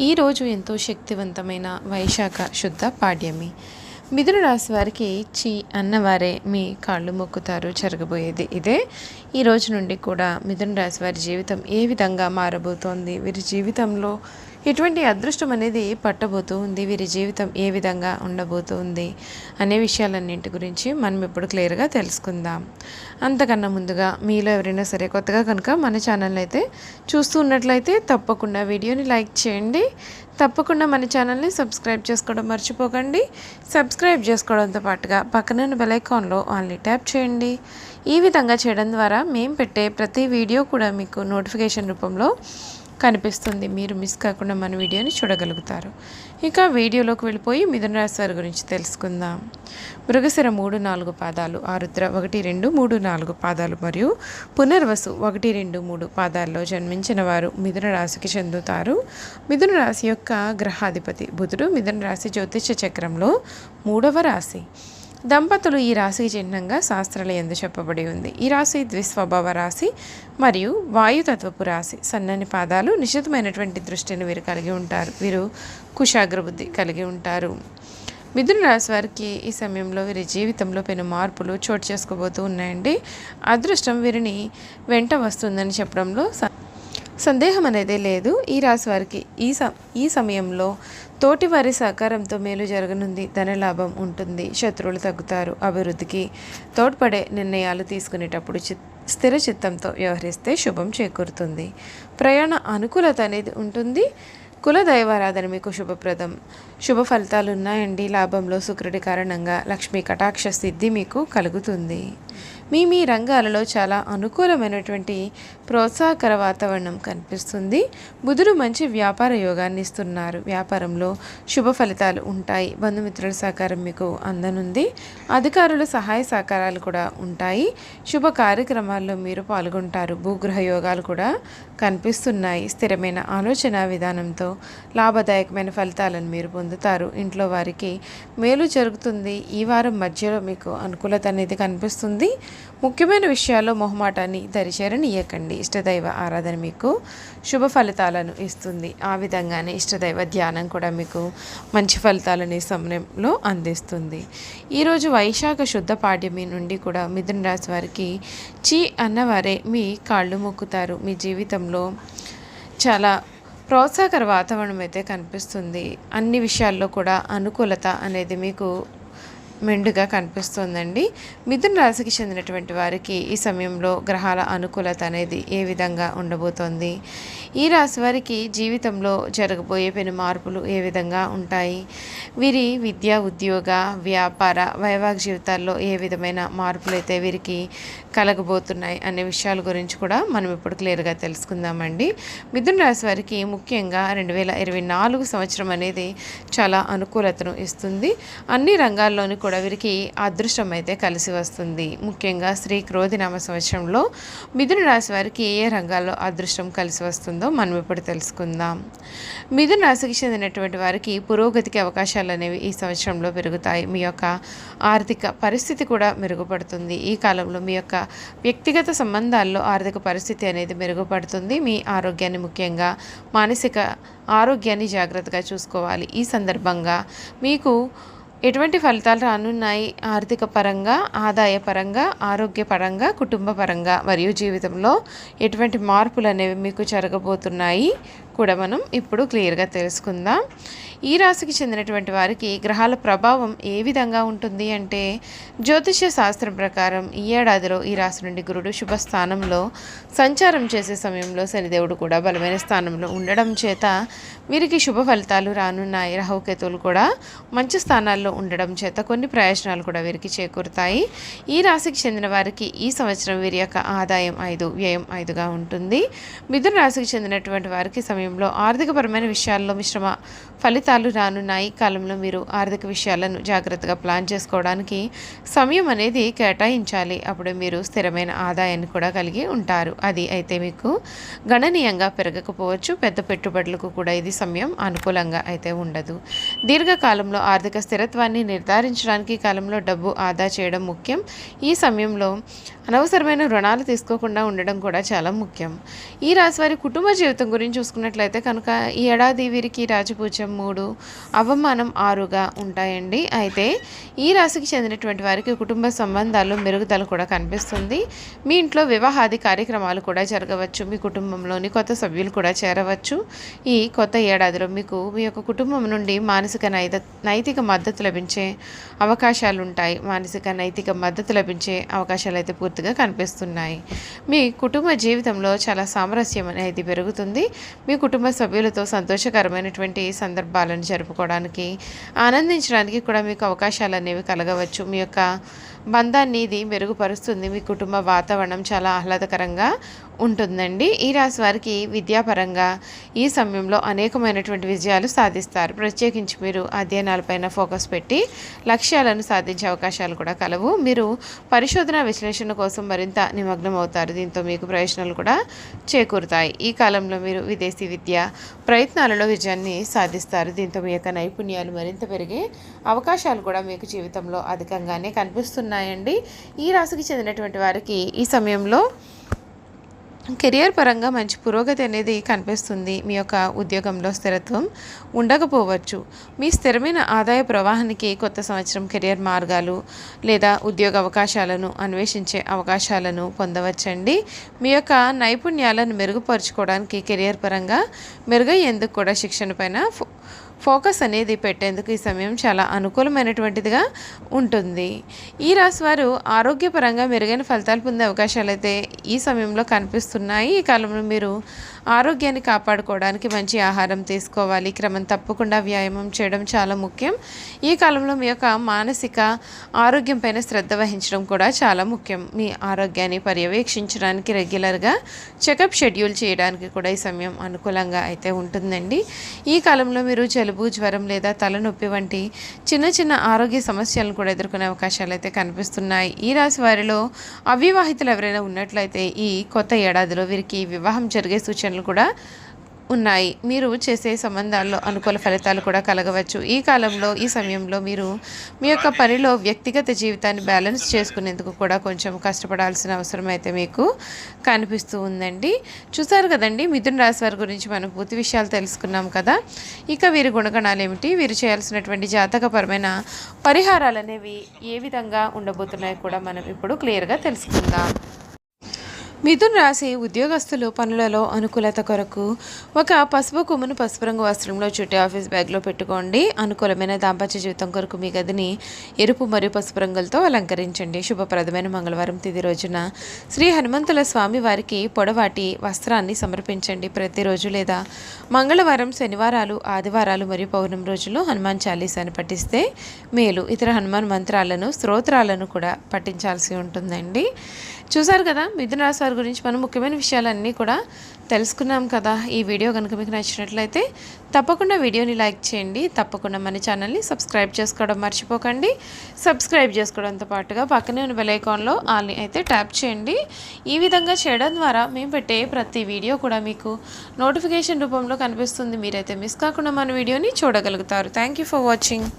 ఈరోజు ఎంతో శక్తివంతమైన వైశాఖ శుద్ధ పాడ్యమి. మిథున రాశి వారికి చి అన్నవారే మీ కాళ్ళు మొక్కుతారు జరగబోయేది ఇదే. ఈ రోజు నుండి కూడా మిథున రాశి వారి జీవితం ఏ విధంగా మారబోతోంది? వీరి జీవితంలో ఎటువంటి అదృష్టం అనేది పట్టబోతూ ఉంది. వీరి జీవితం ఏ విధంగా ఉండబోతుంది అనే విషయాలన్నింటి గురించి మనం ఇప్పుడు క్లియర్గా తెలుసుకుందాం. అంతకన్నా ముందుగా మీలో ఎవరైనా సరే కొత్తగా కనుక మన ఛానల్ అయితే చూస్తూ ఉన్నట్లయితే తప్పకుండా వీడియోని లైక్ చేయండి. తప్పకుండా మన ఛానల్ని సబ్స్క్రైబ్ చేసుకోవడం మర్చిపోకండి. సబ్స్క్రైబ్ చేసుకోవడంతో పాటుగా పక్కన బెలైకాన్లో ఆన్లీ ట్యాప్ చేయండి. ఈ విధంగా చేయడం ద్వారా మేము పెట్టే ప్రతి వీడియో కూడా మీకు నోటిఫికేషన్ రూపంలో కనిపిస్తుంది. మీరు మిస్ కాకుండా మన వీడియోని చూడగలుగుతారు. ఇక వీడియోలోకి వెళ్ళిపోయి మిథున రాశి వారి గురించి తెలుసుకుందాం. మృగశిర మూడు నాలుగు పాదాలు ఆరుద్ర ఒకటి రెండు మూడు నాలుగు పాదాలు మరియు పునర్వసు ఒకటి రెండు మూడు పాదాల్లో జన్మించిన వారు మిథున రాశికి చెందుతారు. మిథున రాశి యొక్క గ్రహాధిపతి బుధుడు మిథున రాశి జ్యోతిష చక్రంలో మూడవ రాశి. దంపతులు ఈ రాశికి చిహ్నంగా శాస్త్రాల ఎందు చెప్పబడి ఉంది. ఈ రాశి ద్విస్వభావ రాశి మరియు వాయుతత్వపు రాశి. సన్నని పాదాలు నిశ్చితమైనటువంటి దృష్టిని వీరు కలిగి ఉంటారు. వీరు కుశాగ్ర బుద్ధి కలిగి ఉంటారు. మిథున రాశి వారికి ఈ సమయంలో వీరి జీవితంలో పెను మార్పులు చోటు చేసుకోబోతూ ఉన్నాయండి. అదృష్టం వీరిని వెంట వస్తుందని చెప్పడంలో స- సందేహం అనేది లేదు ఈ రాశి వారికి. ఈ స ఈ సమయంలో తోటి వారి సహకారంతో మేలు జరగనుంది. ధనలాభం ఉంటుంది. శత్రువులు తగ్గుతారు. అభివృద్ధికి తోడ్పడే నిర్ణయాలు తీసుకునేటప్పుడు చి స్థిర చిత్తంతో వ్యవహరిస్తే శుభం చేకూరుతుంది. ప్రయాణ అనుకూలత అనేది ఉంటుంది. కుల దైవారాధన మీకు శుభప్రదం. శుభ ఫలితాలు ఉన్నాయండి. లాభంలో శుక్రుడి కారణంగా లక్ష్మీ కటాక్ష సిద్ధి మీకు కలుగుతుంది. మీ మీ రంగాలలో చాలా అనుకూలమైనటువంటి ప్రోత్సాహకర వాతావరణం కనిపిస్తుంది. బుధుడు మంచి వ్యాపార యోగాన్ని ఇస్తున్నారు. వ్యాపారంలో శుభ ఫలితాలు ఉంటాయి. బంధుమిత్రుల సహకారం మీకు అందనుంది. అధికారుల సహాయ సహకారాలు కూడా ఉంటాయి. శుభ కార్యక్రమాల్లో మీరు పాల్గొంటారు. భూగ్రహ యోగాలు కూడా కనిపిస్తున్నాయి. స్థిరమైన ఆలోచన విధానంతో లాభదాయకమైన ఫలితాలను మీరు పొందుతారు. ఇంట్లో వారికి మేలు జరుగుతుంది. ఈ వారం మధ్యలో మీకు అనుకూలత అనేది కనిపిస్తుంది. ముఖ్యమైన విషయాల్లో మొహమాటాన్ని దరిచేరనియకండి. ఇష్టదైవ ఆరాధన మీకు శుభ ఫలితాలను ఇస్తుంది. ఆ విధంగానే ఇష్టదైవ ధ్యానం కూడా మీకు మంచి ఫలితాలను ఈ సమయంలో అందిస్తుంది. ఈరోజు వైశాఖ శుద్ధ పాఠ్యమి నుండి కూడా మిథున రాశి వారికి చీ అన్నవారే మీ కాళ్ళు మొక్కుతారు. మీ జీవితంలో చాలా ప్రోత్సాహకర వాతావరణం అయితే కనిపిస్తుంది. అన్ని విషయాల్లో కూడా అనుకూలత అనేది మీకు మెండుగా కనిపిస్తుందండి. మిథున రాశికి చెందినటువంటి వారికి ఈ సమయంలో గ్రహాల అనుకూలత అనేది ఏ విధంగా ఉండబోతోంది? ఈ రాశి వారికి జీవితంలో జరగబోయే పెను మార్పులు ఏ విధంగా ఉంటాయి? వీరి విద్య ఉద్యోగ వ్యాపార వైవాహిక జీవితాల్లో ఏ విధమైన మార్పులు అయితే వీరికి కలగబోతున్నాయి అనే విషయాల గురించి కూడా మనం ఇప్పుడు క్లియర్గా తెలుసుకుందామండి. మిథున రాశి వారికి ముఖ్యంగా రెండు వేల ఇరవై నాలుగు సంవత్సరం అనేది చాలా అనుకూలతను ఇస్తుంది. అన్ని రంగాల్లోనూ కూడా వీరికి అదృష్టం అయితే కలిసి వస్తుంది. ముఖ్యంగా శ్రీ క్రోధినామ సంవత్సరంలో మిథున రాశి వారికి ఏ ఏ రంగాల్లో అదృష్టం కలిసి వస్తుందో మనం ఇప్పుడు తెలుసుకుందాం. మిథున రాశికి చెందినటువంటి వారికి పురోగతికి అవకాశాలు అనేవి ఈ సంవత్సరంలో పెరుగుతాయి. మీ యొక్క ఆర్థిక పరిస్థితి కూడా మెరుగుపడుతుంది. ఈ కాలంలో మీ యొక్క వ్యక్తిగత సంబంధాల్లో ఆర్థిక పరిస్థితి అనేది మెరుగుపడుతుంది. మీ ఆరోగ్యాన్ని ముఖ్యంగా మానసిక ఆరోగ్యాన్ని జాగ్రత్తగా చూసుకోవాలి. ఈ సందర్భంగా మీకు ఎటువంటి ఫలితాలు రానున్నాయి? ఆర్థిక పరంగా ఆదాయ పరంగా ఆరోగ్య పరంగా కుటుంబ పరంగా మరియు జీవితంలో ఎటువంటి మార్పులు అనేవి మీకు జరగబోతున్నాయి? కూడా మనం ఇప్పుడు క్లియర్గా తెలుసుకుందాం. ఈ రాశికి చెందినటువంటి వారికి గ్రహాల ప్రభావం ఏ విధంగా ఉంటుంది అంటే జ్యోతిష్య శాస్త్రం ప్రకారం ఈ ఏడాదిలో ఈ రాశి నుండి గురుడు శుభ స్థానంలో సంచారం చేసే సమయంలో శనిదేవుడు కూడా బలమైన స్థానంలో ఉండడం చేత వీరికి శుభ ఫలితాలు రానున్నాయి. రాహుకేతువులు కూడా మంచి స్థానాల్లో ఉండడం చేత కొన్ని ప్రయోజనాలు కూడా వీరికి చేకూరుతాయి. ఈ రాశికి చెందిన వారికి ఈ సంవత్సరం వీరి యొక్క ఆదాయం ఐదు వ్యయం ఐదుగా ఉంటుంది. మిథున రాశికి చెందినటువంటి వారికి సమయం సమయంలో ఆర్థికపరమైన విషయాల్లో మిశ్రమ ఫలితాలు రానున్నాయి. కాలంలో మీరు ఆర్థిక విషయాలను జాగ్రత్తగా ప్లాన్ చేసుకోవడానికి సమయం అనేది కేటాయించాలి. అప్పుడే మీరు స్థిరమైన ఆదాయాన్ని కూడా కలిగి ఉంటారు. అది అయితే మీకు గణనీయంగా పెరగకపోవచ్చు. పెద్ద పెట్టుబడులకు కూడా ఇది సమయం అనుకూలంగా అయితే ఉండదు. దీర్ఘకాలంలో ఆర్థిక స్థిరత్వాన్ని నిర్ధారించడానికి కాలంలో డబ్బు ఆదా చేయడం ముఖ్యం. ఈ సమయంలో అనవసరమైన రుణాలు తీసుకోకుండా ఉండడం కూడా చాలా ముఖ్యం. ఈ రాశి వారి కుటుంబ జీవితం గురించి చూసుకున్నట్లయితే కనుక ఈ ఏడాది వీరికి రాజపూజ మూడు. అవమానం ఆరుగా ఉంటాయండి. అయితే ఈ రాశికి చెందినటువంటి వారికి కుటుంబ సంబంధాలు మెరుగుదల కూడా కనిపిస్తుంది. మీ ఇంట్లో వివాహాది కార్యక్రమాలు కూడా జరగవచ్చు. మీ కుటుంబంలోని కొత్త సభ్యులు కూడా చేరవచ్చు. ఈ కొత్త ఏడాదిలో మీకు మీ యొక్క కుటుంబం నుండి మానసిక నైత నైతిక మద్దతు లభించే అవకాశాలు ఉంటాయి మానసిక నైతిక మద్దతు లభించే అవకాశాలు అయితే పూర్తిగా కనిపిస్తున్నాయి. మీ కుటుంబ జీవితంలో చాలా సామరస్యం అనేది పెరుగుతుంది. మీ కుటుంబ సభ్యులతో సంతోషకరమైనటువంటి సందర్భాలను జరుపుకోవడానికి ఆనందించడానికి కూడా మీకు అవకాశాలు అనేవి కలగవచ్చు. మీ యొక్క బంధాన్ని ఇది మెరుగుపరుస్తుంది. మీ కుటుంబ వాతావరణం చాలా ఆహ్లాదకరంగా ఉంటుందండి. ఈ రాశి వారికి విద్యాపరంగా ఈ సమయంలో అనేకమైనటువంటి విజయాలు సాధిస్తారు. ప్రత్యేకించి మీరు అధ్యయనాలపైన ఫోకస్ పెట్టి లక్ష్యాలను సాధించే అవకాశాలు కూడా కలవు. మీరు పరిశోధన విశ్లేషణ కోసం మరింత నిమగ్నం అవుతారు దీంతో మీకు ప్రయోజనాలు కూడా చేకూరుతాయి. ఈ కాలంలో మీరు విదేశీ విద్య ప్రయత్నాలలో విజయాన్ని సాధిస్తారు. దీంతో మీ యొక్క నైపుణ్యాలు మరింత పెరిగే అవకాశాలు కూడా మీకు జీవితంలో అధికంగానే కనిపిస్తున్నాయి. ఉన్నాయండి. ఈ రాశికి చెందినటువంటి వారికి ఈ సమయంలో కెరియర్ పరంగా మంచి పురోగతి అనేది కనిపిస్తుంది. మీ యొక్క ఉద్యోగంలో స్థిరత్వం ఉండకపోవచ్చు. మీ స్థిరమైన ఆదాయ ప్రవాహానికి కొత్త సంవత్సరం కెరియర్ మార్గాలు లేదా ఉద్యోగ అవకాశాలను అన్వేషించే అవకాశాలను పొందవచ్చండి. మీ యొక్క నైపుణ్యాలను మెరుగుపరుచుకోవడానికి కెరియర్ పరంగా మెరుగయ్యేందుకు కూడా శిక్షణ పైన ఫోకస్ అనేది పెట్టేందుకు ఈ సమయం చాలా అనుకూలమైనటువంటిదిగా ఉంటుంది. ఈ రాశి వారు ఆరోగ్యపరంగా మెరుగైన ఫలితాలు పొందే అవకాశాలు అయితే ఈ సమయంలో కనిపిస్తున్నాయి. ఈ కాలంలో మీరు ఆరోగ్యాన్ని కాపాడుకోవడానికి మంచి ఆహారం తీసుకోవాలి. క్రమం తప్పకుండా వ్యాయామం చేయడం చాలా ముఖ్యం. ఈ కాలంలో మీ యొక్క మానసిక ఆరోగ్యం పైన శ్రద్ధ వహించడం కూడా చాలా ముఖ్యం. మీ ఆరోగ్యాన్ని పర్యవేక్షించడానికి రెగ్యులర్గా చెకప్ షెడ్యూల్ చేయడానికి కూడా ఈ సమయం అనుకూలంగా అయితే ఉంటుందండి. ఈ కాలంలో మీరు జలుబు జ్వరం లేదా తలనొప్పి వంటి చిన్న చిన్న ఆరోగ్య సమస్యలను కూడా ఎదుర్కొనే అవకాశాలు అయితే కనిపిస్తున్నాయి. ఈ రాశి వారిలో అవివాహితులు ఎవరైనా ఉన్నట్లయితే ఈ కొత్త ఏడాదిలో వీరికి వివాహం జరిగే సూచనలు కూడా ఉన్నాయి. మీరు చేసే సంబంధాల్లో అనుకూల ఫలితాలు కూడా కలగవచ్చు. ఈ కాలంలో ఈ సమయంలో మీరు మీ యొక్క పనిలో వ్యక్తిగత జీవితాన్ని బ్యాలెన్స్ చేసుకునేందుకు కూడా కొంచెం కష్టపడాల్సిన అవసరం అయితే మీకు కనిపిస్తూ ఉందండి. చూసారు కదండి మిథున రాశి వారి గురించి మనం పూర్తి విషయాలు తెలుసుకున్నాం కదా. ఇక వీరి గుణగణాలు ఏమిటి? వీరు చేయాల్సినటువంటి జాతకపరమైన పరిహారాలు అనేవి ఏ విధంగా ఉండబోతున్నాయో కూడా మనం ఇప్పుడు క్లియర్గా తెలుసుకుందాం. మిథున్ రాశి ఉద్యోగస్తులు పనులలో అనుకూలత కొరకు ఒక పసుపు కొమ్మును పసుపు రంగు వస్త్రంలో చుట్టి ఆఫీస్ బ్యాగ్లో పెట్టుకోండి. అనుకూలమైన దాంపత్య జీవితం కొరకు మీ గదిని ఎరుపు మరియు పసుపు రంగులతో అలంకరించండి. శుభప్రదమైన మంగళవారం తిది రోజున శ్రీ హనుమంతుల స్వామి వారికి పొడవాటి వస్త్రాన్ని సమర్పించండి. ప్రతిరోజు లేదా మంగళవారం శనివారాలు ఆదివారాలు మరియు పౌర్ణమి రోజుల్లో హనుమాన్ చాలీసాని పఠిస్తే మేలు. ఇతర హనుమాన్ మంత్రాలను స్తోత్రాలను కూడా పఠించాల్సి ఉంటుందండి. చూసారు కదా మిథున రాశి వారి గురించి మనం ముఖ్యమైన విషయాలన్నీ కూడా తెలుసుకున్నాం కదా. ఈ వీడియో కనుక మీకు నచ్చినట్లయితే తప్పకుండా వీడియోని లైక్ చేయండి. తప్పకుండా మన ఛానల్ని సబ్స్క్రైబ్ చేసుకోవడం మర్చిపోకండి. సబ్స్క్రైబ్ చేసుకోవడంతో పాటుగా పక్కనే ఉన్న బెలైకాన్లో ఆల్ని అయితే ట్యాప్ చేయండి. ఈ విధంగా చేయడం ద్వారా మేము పెట్టే ప్రతి వీడియో కూడా మీకు నోటిఫికేషన్ రూపంలో కనిపిస్తుంది. మీరైతే మిస్ కాకుండా మన వీడియోని చూడగలుగుతారు. Thank you for watching